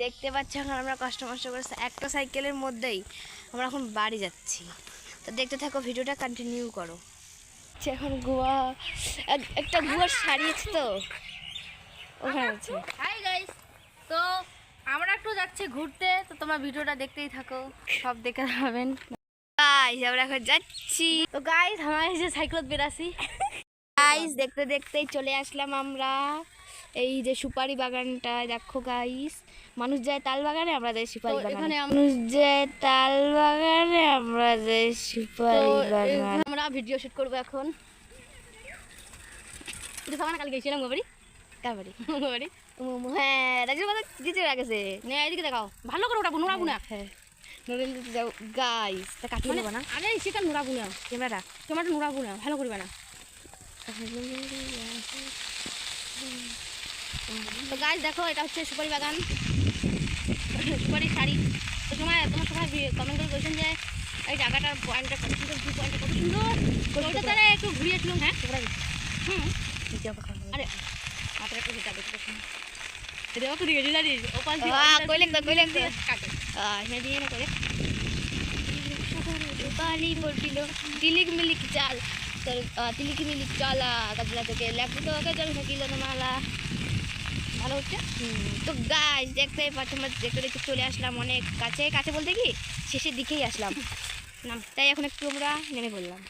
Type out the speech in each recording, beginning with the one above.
দেখতে পাচ্ছি এখন আমরা কষ্ট মষ্ট করে একটা সাইকেলের মধ্যেই আমরা এখন বাড়ি যাচ্ছি। তো দেখতে থাকো ভিডিওটা কন্টিনিউ করো। আচ্ছা, এখন গোয়া এক- একটা গুয়ার সারিয়েছে তো? ওখানে আছে। হাই গাইস তো আমরা একটু যাচ্ছি ঘুরতে তো তোমরা ভিডিওটা দেখতেই থাকো সব দেখে পাবেন গাইস আমরা এখন যাচ্ছি। তো গাইস আমরা যে সাইকেলত বেরাছি গাইস দেখতে দেখতেই চলে আসলাম আমরা। এই যে সুপারি বাগানটা দেখো গাইস মানুষ যায় তাল বাগানে আমরা যাই সুপারি বাগানে। এখানে মানুষ যায় তাল বাগানে আমরা যাই সুপারি বাগান। আমরা ভিডিও শুট করব এখন। এটা সামানা কাল গেছিলাম গোবাড়ি তারপরে গোবাড়ি হ্যাঁ রাজু কথা দিতে লাগেছে নে এদিকে দেখাও। ভালো করে ওটা নোড়াবো না। হ্যাঁ নরেন্দ্র যাও গাইস তা কাটিয়ে মানে দেবো না? আরে সেটা নোড়াবো না। ক্যামেরা। টমেটো নোড়াবো না ভালো করবে না। তো গাছ দেখো এটা হচ্ছে সুপারি বাগান। সুপারি শাড়ি। তো সময় তোমার সবাই কমেন্ট করে বলছেন যে এই জায়গাটার পয়েন্টটা কত সুন্দর ভিউ পয়েন্টটা কত সুন্দর। ওইটা তারা একটু ঘুরিয়েছিলাম হ্যাঁ? হুম। আরে মাত্র একটু হিসাব দেখতে তো দিয়ে তো, তো। হ্যাঁ দিয়ে না করে। পড়ছিল তিলিক মিলিক চাল। জল থাকিল না মালা ভালো হচ্ছে? তো গাছ দেখতে পাচ্ছ আমরা দেখতে দেখতে চলে আসলাম অনেক কাছে। কাছে বলতে কি শেষের দিকেই আসলাম। নাম তাই এখন একটু আমরা নেমে পড়লাম।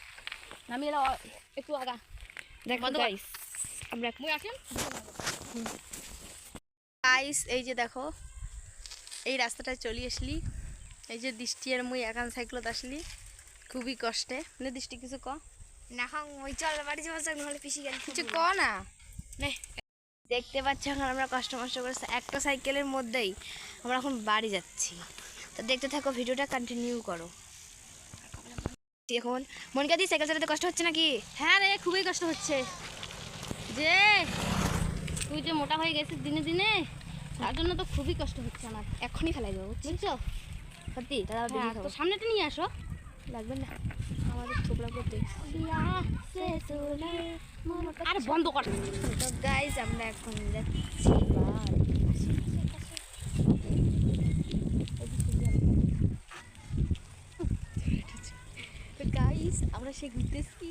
আমি এলা একটু আগা। দেখো গাইস আমরা আসেন গাইস এই যে দেখো এই রাস্তাটায় চলে আসলি। এই যে দৃষ্টি আর মুই একান সাইকেলত আসলি। খুবই কষ্টে। নে দৃষ্টি কিছু ক। না ওই চল বাড়ি যাওয়া যাক নাহলে পিসি গেল কিছু ক নে। দেখতে পাচ্ছ এখন আমরা কষ্ট মষ্ট করে একটা সাইকেলের মধ্যেই আমরা এখন বাড়ি যাচ্ছি। তো দেখতে থাকো ভিডিওটা কন্টিনিউ করো। এখন মনকে দি সাইকেল চালাতে কষ্ট হচ্ছে নাকি? হ্যাঁ রে খুবই কষ্ট হচ্ছে। যে তুই যে মোটা হয়ে গেছিস দিনে দিনে তার জন্য তো খুবই কষ্ট হচ্ছে আমার। এখনই ফেলাই দেবো বুঝছ? সত্যি তাহলে আবার হ্যাঁ, তো সামনেটা নিয়ে আসো। লাগবে না। আমাদের ছোকরা করতে আর বন্ধ কর। তো গাইজ আমরা এখন যাচ্ছি গাইজ আমরা সে ঘুরতেছি।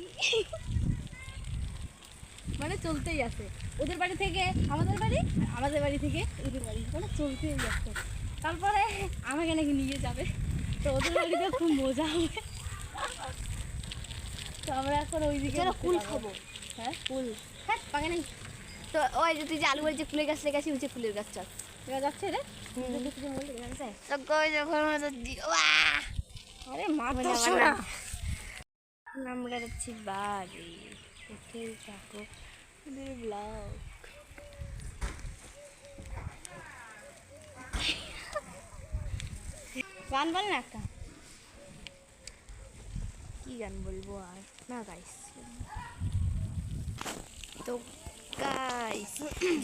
মানে চলতেই আছে। ওদের বাড়ি থেকে আমাদের বাড়ি আমাদের বাড়ি থেকে ওদের বাড়ি। মানে চলতেই আছে। তারপরে আমাকে নাকি নিয়ে যাবে। তো ওদের বাড়িতে খুব মজা হবে। তো আমরা এখন চলো ঘুরতে কুল খাব। হ্যাঁ? ফুল হ্যাঁ পাকে নেই। তো ওই যে তুই যে আলু বাড়িতে ফুলের গাছ লেগেছি হচ্ছে ফুলের গাছ চল। যাচ্ছে রে? তো কই যখন আরে মা তো শোনা। আমরা যাচ্ছি বাড়ি। কোথায় থাকো ব্লগ গান বল না একটা। কি গান বলব আর? না গাইস তো গাইস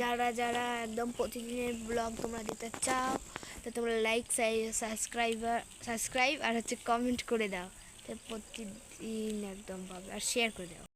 যারা যারা একদম প্রতিদিনের ব্লগ তোমরা দিতে চাও, তো তোমরা লাইক সাবস্ক্রাইবার সাবস্ক্রাইব আর হচ্ছে কমেন্ট করে দাও। তো প্রতিদিন একদম পাবে। আর শেয়ার করে দাও।